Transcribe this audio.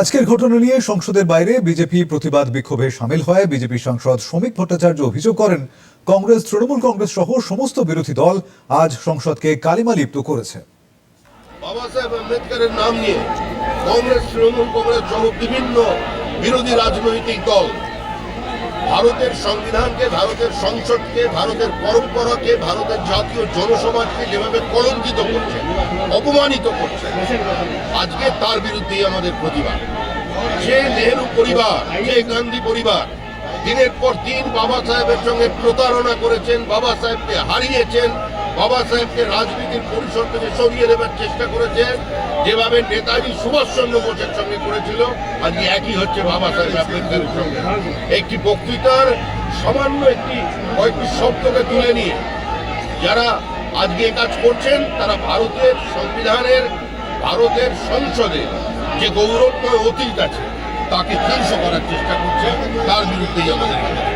আজকের ঘটনা নিয়ে সংসদের বাইরে বিজেপি প্রতিবাদ বিক্ষোভে সামিল হয় বিজেপি সাংসদ শ্রমিক ভট্টাচার্য অভিযোগ করেন, কংগ্রেস, তৃণমূল কংগ্রেস সহ সমস্ত বিরোধী দল আজ সংসদকে কালিমা লিপ্ত করেছে। বাবা সাহেব আম্বেদকরের নাম নিয়ে কংগ্রেস, তৃণমূল কংগ্রেস সহ বিভিন্ন বিরোধী রাজনৈতিক দল ভারতের সংবিধানকে, ভারতের সংসদকে, ভারতের পরম্পরাকে, ভারতের জাতীয় জনসমাজকে যেভাবে কলঙ্কিত করছে, অপমানিত করছে, আজকে তার বিরুদ্ধেই আমাদের প্রতিবাদ। যে নেহরু পরিবার, যে গান্ধী পরিবার দিনের পর দিন বাবা সাহেবের সঙ্গে প্রতারণা করেছেন, বাবা সাহেবকে হারিয়েছেন, বাবা সাহেবকে রাজনীতির পরিসর থেকে সরিয়ে দেবার চেষ্টা করেছেন। যেভাবে নেতাজি সুভাষচন্দ্র বোসের সঙ্গে করেছিল, আজকে একই হচ্ছে বাবা সাহেব আম্বেদকরের সঙ্গে। একটি বক্তৃতার সামান্য একটি কয়েকটি শব্দকে তুলে নিয়ে যারা আজকে কাজ করছেন, তারা ভারতের সংবিধানের, ভারতের সংসদে যে গৌরবময় অতীত আছে তাকে ধ্বংস করার চেষ্টা করছে তার বিরুদ্ধেই আমাদের।